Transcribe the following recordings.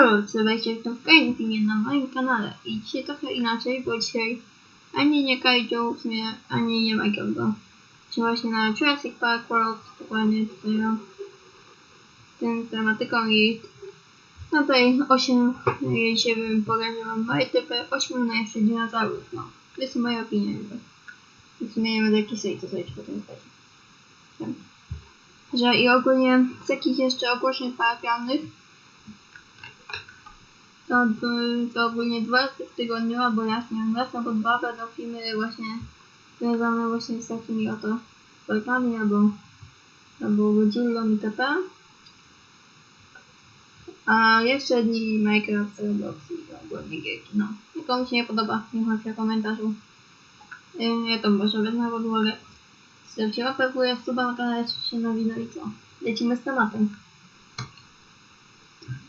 Halo, słuchajcie, to w kolejnym filmie na moim kanale i dzisiaj trochę inaczej, bo dzisiaj ani nie Kaiju, w sumie ani nie Michael, bo dzisiaj właśnie na Jurassic Park World, dokładnie tutaj mam tym tematyką i no tutaj 8, dzisiaj bym powiedział, że mam moje typy 8 najlepszych dinozaurów, no. To jest moja opinia jakby. W sumie nie będę jakiś sejt, sobie potem zdać. Że i ogólnie z jakich jeszcze ogłoszeń parafialnych to, to, ogólnie dwa razy w tygodniu, albo raz, nie wiem, raz albo dwa będą filmy właśnie związane właśnie z takimi oto parkami, albo, albo Godzillą itp. A jeszcze dni Minecraft, Roblox i ogólnie gierki, no. Jak komuś się nie podoba, niech napisze w komentarzu. Ja to może wezmę pod uwagę. Zostawcie łapę w suba na kanale, się nowi, no i co? Lecimy z tematem.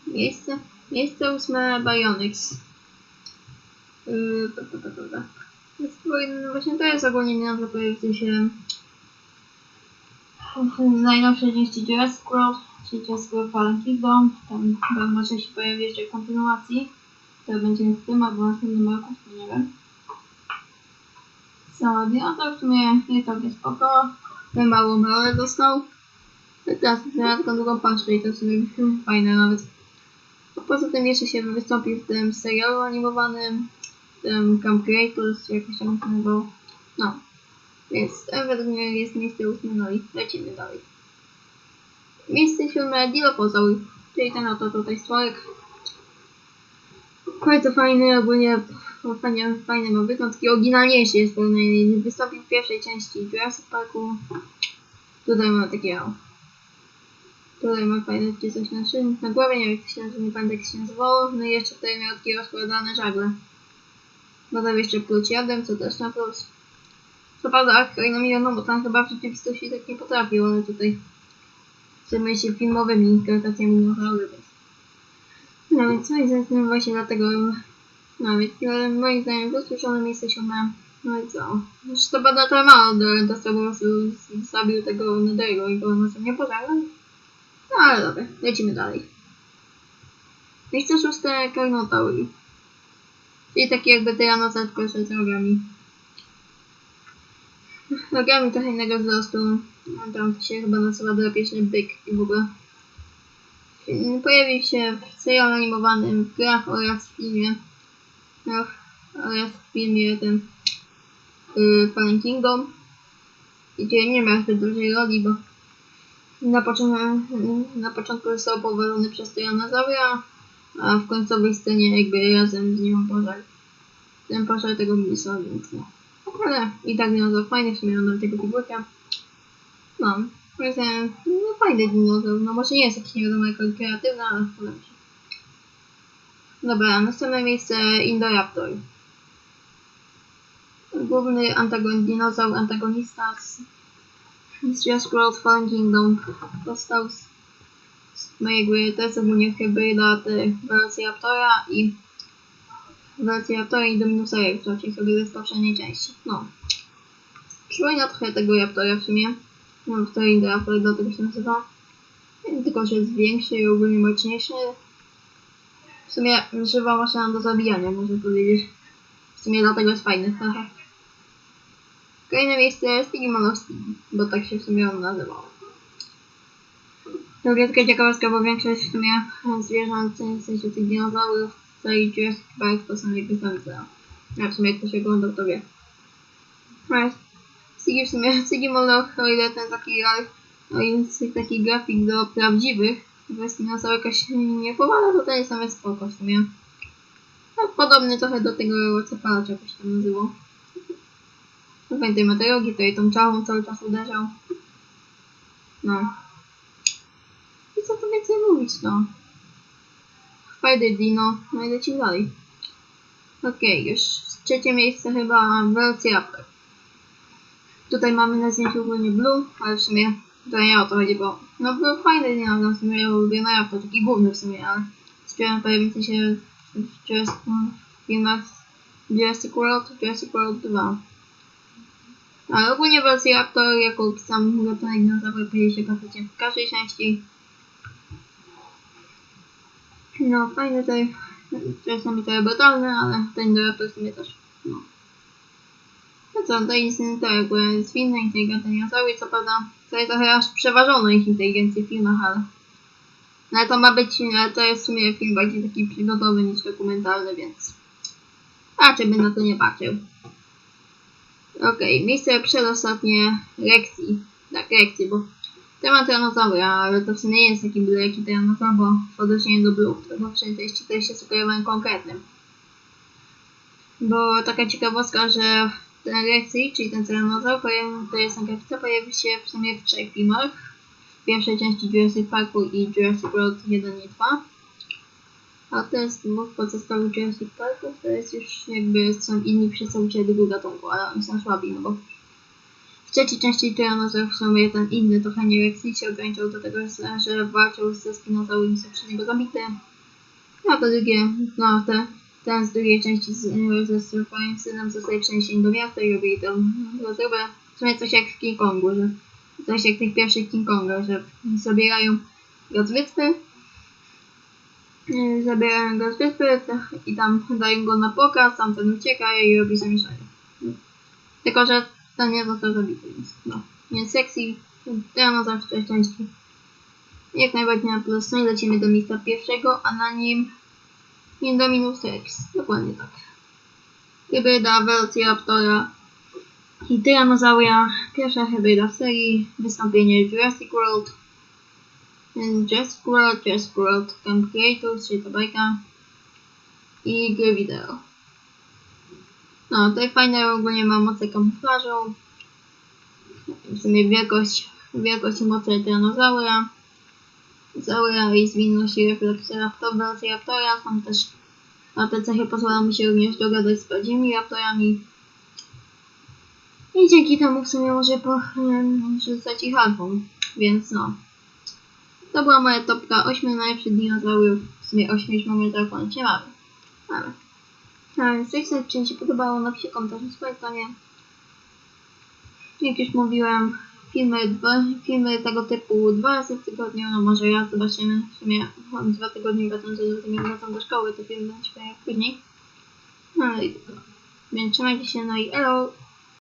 Miejsce, miejsce ósme Bionics. Yy, pa, pa. Jest powinien- Właśnie to jest ogólnie nazwa pojawiający się w najnowszej części Jurassic World, czyli Jurassic World Fallen Kingdom. Tam chyba może się pojawi jeszcze kontynuacji. To będzie w tym albo następnym roku, to nie wiem. Sama to w sumie jest całkiem spoko. Ten mało mało dostał. Teraz miałem taką długą paszczę i to w sumie fajne nawet. A poza tym jeszcze się wystąpił w tym serialu animowanym, w tym Camp Creators, jakoś tam się nazywał. No. Więc według mnie jest miejsce ósme, no i lecimy dalej. Miejsce siódme Dilophosaur, czyli ten oto tutaj stworek. Bardzo fajny, ogólnie fajnie, fajny ma wygląd, taki oryginalniejszy jest pewnie. Wystąpił w pierwszej części Jurassic Parku. Tutaj mamy takiego Tutaj ma fajne takie coś na szyi, na głowie, nie wiem jak się nie pamiętam jak się nazywało. No i jeszcze tutaj miał takie rozkładane żagle. Dodam jeszcze pluć jadem, co też na plus. Co prawda Akroina milioną, bo tam chyba w rzeczywistości tak nie potrafił, ale tutaj chcemy się filmowymi kreacjami dinozaury, więc... No więc moim zdaniem właśnie dlatego... No więc ale moim zdaniem zasłyszone miejsce siódme. No i co? Już to bada to mało, do, po prostu zabił tego Nedego i go na nie pożarł. No ale dobra, lecimy dalej. Miejsce szóste Carnotauri. Czyli taki jakby tyranosaur tylko z rogami. Nogami trochę innego wzrostu. No, Tam się chyba nazywa drapieżny byk i w ogóle. Pojawił się w serialu animowanym, w grach oraz w filmie. No, oraz w filmie ten yy, Kingdom. I tutaj nie miał zbyt dużej roli, bo na, początku, na początku został powalony przez tyranozaura, a w końcowej scenie jakby razem z nim pożar. Ten pożar tego misa, więc no. Ale i tak dinozaur fajny, w sumie mam nawet tego figurkę. No, powiedzmy, no fajny dinozaur, no może nie jest jakiś nie wiadomo jak kreatywny, ale się. Dobra, następne miejsce Indoraptor. Główny antagon, dinozaur, antagonista z z Kingdom powstał z, mojej gry. To jest ogólnie hybryda tych Velociraptora i Velociraptora i Dominusera, czyli hybrydy z poprzedniej części. No. Przypomina trochę tego Raptora w sumie. No, w teorii Raptor dlatego się nazywa. Tylko, że jest większy i ogólnie mocniejszy. W sumie żywa maszyna do zabijania, można powiedzieć. W sumie dlatego jest fajny. Haha. Kolejne miejsce jest Pigmanowski, bo tak się w sumie on nazywał. To taka ciekawostka, bo większość w sumie zwierząt, w sensie tych dinozaurów całej Jurassic Park to są jakby samice. A w sumie jak ktoś oglądał to wie. Natomiast Sigi w sumie, Sigi Moloch, o ile ten taki, o ile taki grafik do prawdziwych, bez dinozaur jakoś nie powala, to ten jest nawet spoko w sumie. No, podobny trochę do tego cepala, czy jakoś tam nazywał. Pamiętajmy te rogi, tutaj tą czałą cały czas uderzał. No. I co tu więcej mówić, no. Fajny dino, no i lecimy dalej. Okej, już trzecie miejsce chyba Velociraptor. Tutaj mamy na zdjęciu ogólnie Blue, ale w sumie to nie o to chodzi, bo no Blue fajny dino, w sumie na to taki główny w sumie, ale śpiewam pojawiający się w, Jurassic World, Jurassic World 2. Ale ogólnie Velociraptor jako sam gatunek dinozaur pojawia się praktycznie w każdej części. No, fajne te, czasami to brutalne, ale ten do w sumie też. No. No co, to jest to jakby zwinne inteligentne dinozaury, co prawda tutaj trochę aż przeważono ich inteligencję w filmach, ale no ale to ma być, ale to jest w sumie film bardziej taki przygodowy niż dokumentalny, więc raczej bym na to nie patrzył. Okej, miejsce przedostatnie lekcji. Tak, lekcji, bo temat tyranozaura, ale to w sumie nie jest taki byle jaki tyranozaur, bo w odróżnieniu do Blue, którego w części też się sugerowałem konkretnym. Bo taka ciekawostka, że ten lekcji, czyli ten pojawi- to jest grafice, pojawi się w sumie w trzech filmach. W pierwszej części Jurassic Parku i Jurassic World 1 i 2. A ten z dwóch pozostałych Jurassic Parków to jest już jakby są inni przedstawiciele tego gatunku, ale oni są słabi, no bo w trzeciej części Tyrannosaur w sumie ten inny, trochę nie Rexy się ograniczał do tego, że- walczył ze Spinozaurem i został przez niego zabity. No to drugie, no te, ten z drugiej części z, ze swoim synem zostali przeniesieni do miasta i robili tam rozróbę. W sumie coś jak w King Kongu, że coś jak tych pierwszych King Kongach, że zabierają go z zabierają go z wyspy i tam dają go na pokaz, tam ten ucieka i robi zamieszanie. Tylko, że ten nie został zabity, więc no. Więc sexy, w tej części. Jak najbardziej na plus. No i lecimy do miejsca pierwszego, a na nim Indominus Rex. Dokładnie tak. Hybryda Velociraptora i Tyrannosaura. Pierwsza hybryda w serii. Wystąpienie Jurassic World. Jurassic World, Jurassic World Camp Creators, czyli ta bajka. I gry wideo. No, tutaj fajne ogólnie ma moce kamuflażu. W sumie wielkość, wielkość i moce tyranozaura. Zaura i zwinność i refleks raptora. Są też, a te cechy pozwalają mi się również dogadać z prawdziwymi raptorami. I dzięki temu w sumie może po, rzucać ich alfą. Więc no. To była moja topka 8 najlepszych dinozaurów. W sumie 8 już mamy telefon, nie mamy. Ale. A więc sobie czy się podobało, napiszcie komentarz na swojej stronie. Jak już mówiłem, filmy, dwa, filmy tego typu dwa razy w tygodniu, no może raz, zobaczymy. W sumie mam dwa tygodnie wracam, że rozumiem, wracam do szkoły, to film będzie później. No i. Więc trzymajcie się, no i elo!